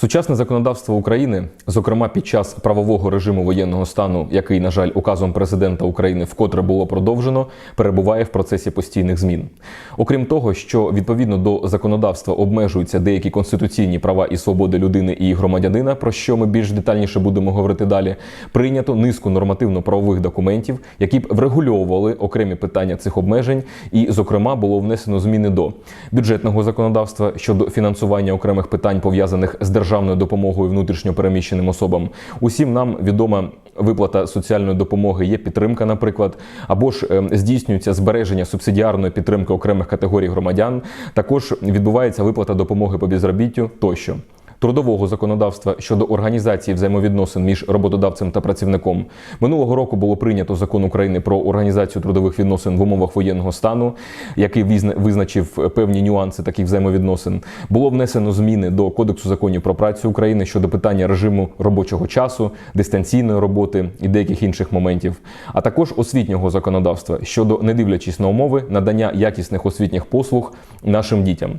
Сучасне законодавство України, зокрема під час правового режиму воєнного стану, який, на жаль, указом президента України вкотре було продовжено, перебуває в процесі постійних змін. Окрім того, що відповідно до законодавства обмежуються деякі конституційні права і свободи людини і громадянина, про що ми більш детальніше будемо говорити далі, прийнято низку нормативно-правових документів, які б врегульовували окремі питання цих обмежень, і, зокрема, було внесено зміни до бюджетного законодавства щодо фінансування окремих питань пов'язаних з державною допомогою внутрішньо переміщеним особам. Усім нам відома виплата соціальної допомоги є підтримка, наприклад, або ж е, здійснюється збереження субсидіарної підтримки окремих категорій громадян. Також відбувається виплата допомоги по безробіттю тощо. Трудового законодавства щодо організації взаємовідносин між роботодавцем та працівником минулого року було прийнято закон України про організацію трудових відносин в умовах воєнного стану, який визначив певні нюанси таких взаємовідносин. Було внесено зміни до Кодексу законів про працю України щодо питання режиму робочого часу, дистанційної роботи і деяких інших моментів, а також освітнього законодавства щодо, не дивлячись на умови, надання якісних освітніх послуг нашим дітям.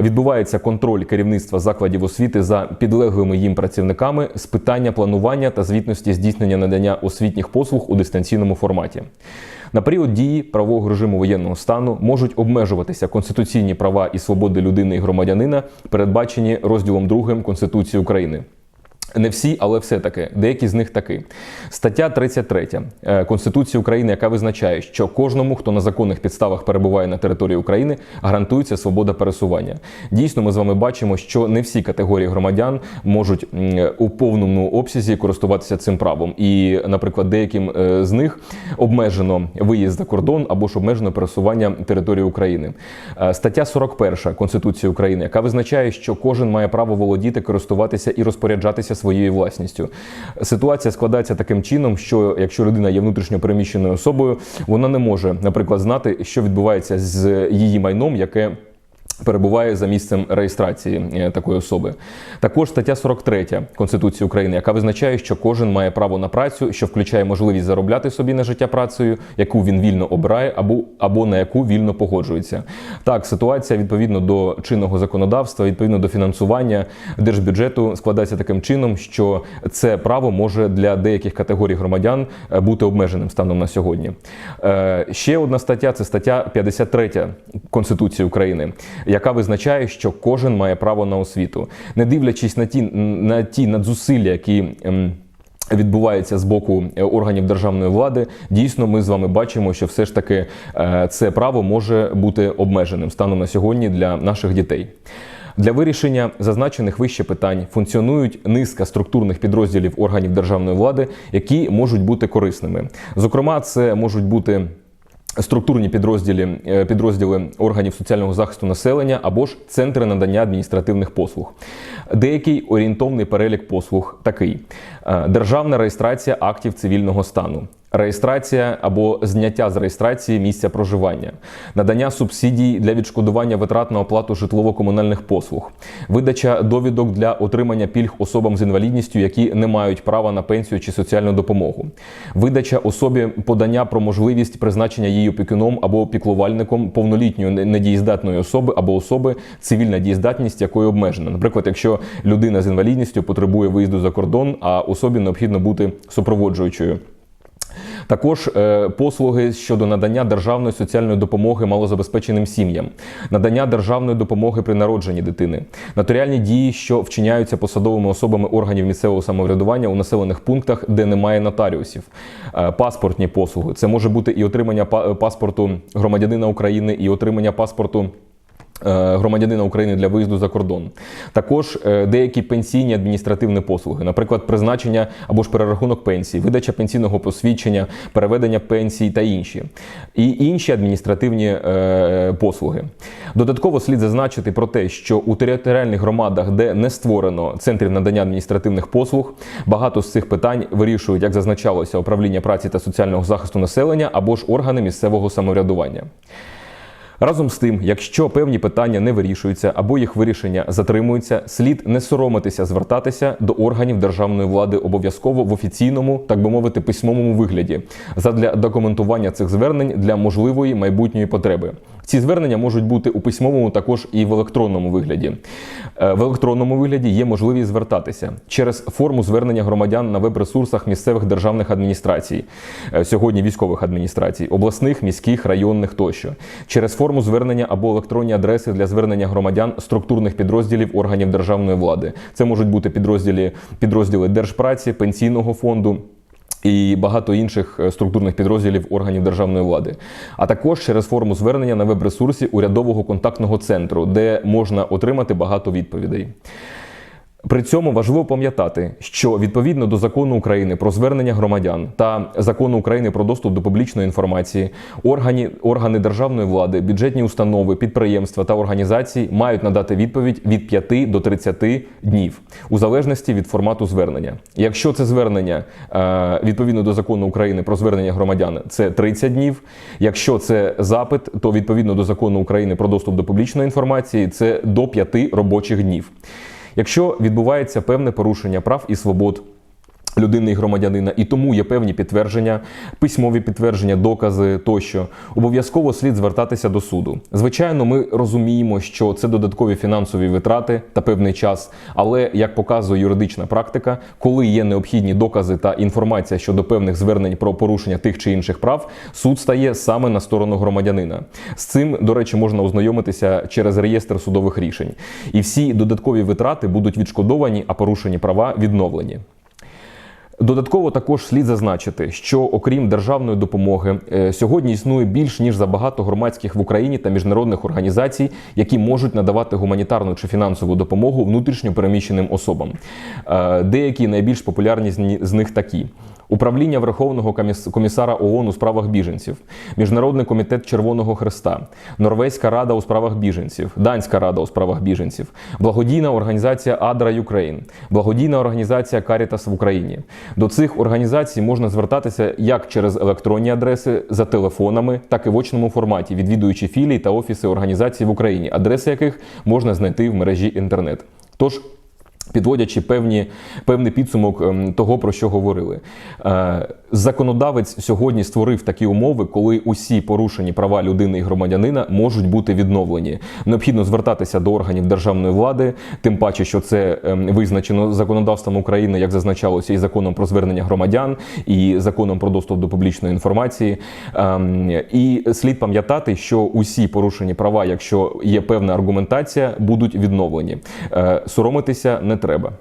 Відбувається контроль керівництва закладів освіти за підлеглими їм працівниками з питання планування та звітності здійснення надання освітніх послуг у дистанційному форматі. На період дії правового режиму воєнного стану можуть обмежуватися конституційні права і свободи людини і громадянина, передбачені розділом 2 Конституції України. Не всі, але все-таки деякі з них таки. Стаття 33 е, Конституції України, яка визначає, що кожному, хто на законних підставах перебуває на території України, гарантується свобода пересування. Дійсно, ми з вами бачимо, що не всі категорії громадян можуть у повному обсязі користуватися цим правом. І, наприклад, деяким е, з них обмежено виїзд за кордон або ж обмежено пересування території України. Е, Стаття 41 Конституції України, яка визначає, що кожен має право володіти, користуватися і розпоряджатися своєю власністю. Ситуація складається таким чином, що якщо людина є внутрішньо переміщеною особою, вона не може, наприклад, знати, що відбувається з її майном, яке Перебуває за місцем реєстрації е, такої особи. Також стаття 43 Конституції України, яка визначає, що кожен має право на працю, що включає можливість заробляти собі на життя працею, яку він вільно обирає, або або на яку вільно погоджується. Так, ситуація відповідно до чинного законодавства, відповідно до фінансування держбюджету, складається таким чином, що це право може для деяких категорій громадян е, бути обмеженим станом на сьогодні. Е, Ще одна стаття це стаття 53 Конституції України яка визначає, що кожен має право на освіту, не дивлячись на ті на ті надзусилля, які ем, Відбувається з боку е, органів державної влади. Дійсно, ми з вами бачимо, що все ж таки е, це право може бути обмеженим станом на сьогодні для наших дітей. Для вирішення зазначених вище питань функціонують низка структурних підрозділів органів державної влади, які можуть бути корисними. Зокрема, це можуть бути структурні підрозділи, е, підрозділи органів соціального захисту населення або ж центри надання адміністративних послуг. Деякий орієнтовний перелік послуг такий: Е, державна реєстрація актів цивільного стану. Реєстрація або зняття з реєстрації місця проживання, надання субсидій для відшкодування витрат на оплату житлово-комунальних послуг, видача довідок для отримання пільг особам з інвалідністю, які не мають права на пенсію чи соціальну допомогу, видача особі подання про можливість призначення її опікуном або піклувальником повнолітньої недієздатної особи або особи, цивільна дієздатність якої обмежена. Наприклад, якщо людина з інвалідністю потребує виїзду за кордон, а особі необхідно бути супроводжуючою. Також е, послуги щодо надання державної соціальної допомоги малозабезпеченим сім'ям, надання державної допомоги при народженні дитини, нотаріальні дії, що вчиняються посадовими особами органів місцевого самоврядування у населених пунктах, де немає нотаріусів, е, паспортні послуги. Це може бути і отримання паспорту громадянина України, і отримання паспорту. Е, Громадянина України для виїзду за кордон, також е, деякі пенсійні адміністративні послуги, наприклад, призначення або ж перерахунок пенсій, видача пенсійного посвідчення, переведення пенсій та інші, і інші адміністративні е, послуги. Додатково слід зазначити про те, що у територіальних громадах, де не створено центрів надання адміністративних послуг, багато з цих питань вирішують, як зазначалося, управління праці та соціального захисту населення або ж органи місцевого самоврядування. Разом з тим, якщо певні питання не вирішуються або їх вирішення затримуються, слід не соромитися звертатися до органів державної влади обов'язково в офіційному, так би мовити, письмовому вигляді задля документування цих звернень для можливої майбутньої потреби. Ці звернення можуть бути у письмовому також і в електронному вигляді. Е, В електронному вигляді є можливість звертатися через форму звернення громадян на веб-ресурсах місцевих державних адміністрацій, е, сьогодні військових адміністрацій, обласних, міських, районних тощо, через форму звернення або електронні адреси для звернення громадян структурних підрозділів органів державної влади. Це можуть бути підрозділи, підрозділи держпраці, пенсійного фонду і багато інших е, структурних підрозділів органів державної влади, а також через форму звернення на веб-ресурсі урядового контактного центру, де можна отримати багато відповідей. При цьому важливо пам'ятати, що відповідно до закону України про звернення громадян та закону України про доступ до публічної інформації, органи, органи державної влади, бюджетні установи, підприємства та організації мають надати відповідь від 5 до 30 днів у залежності від формату звернення. Якщо це звернення е, відповідно до закону України про звернення громадян, це 30 днів. Якщо це запит, то відповідно до закону України про доступ до публічної інформації, це до 5 робочих днів. Якщо відбувається певне порушення прав і свобод людини і громадянина, і тому є певні підтвердження, письмові підтвердження, докази тощо, обов'язково слід звертатися до суду. Звичайно, ми розуміємо, що це додаткові фінансові витрати та певний час, але як показує юридична практика, коли є необхідні докази та інформація щодо певних звернень про порушення тих чи інших прав, суд стає саме на сторону громадянина. З цим, до речі, можна ознайомитися через реєстр судових рішень. І всі додаткові витрати будуть відшкодовані, а порушені права відновлені. Додатково також слід зазначити, що окрім державної допомоги, е, сьогодні існує більш ніж забагато громадських в Україні та міжнародних організацій, які можуть надавати гуманітарну чи фінансову допомогу внутрішньо переміщеним особам. Е, Деякі найбільш популярні з них такі. Управління Верховного комісара ООН у справах біженців, Міжнародний комітет Червоного Хреста, Норвезька рада у справах біженців, Данська рада у справах біженців, благодійна організація Адра Юкрейн, благодійна організація Карітас в Україні. До цих організацій можна звертатися як через електронні адреси за телефонами, так і в очному форматі, відвідуючи філії та офіси організацій в Україні, адреси яких можна знайти в мережі інтернет. Тож Підводячи певні, певний підсумок ем, того, про що говорили, Е, законодавець сьогодні створив такі умови, коли усі порушені права людини і громадянина можуть бути відновлені. Необхідно звертатися до органів державної влади, тим паче, що це ем, визначено законодавством України, як зазначалося, і законом про звернення громадян, і законом про доступ до публічної інформації. Ем, І слід пам'ятати, що усі порушені права, якщо є певна аргументація, будуть відновлені. Е, Соромитися не треба.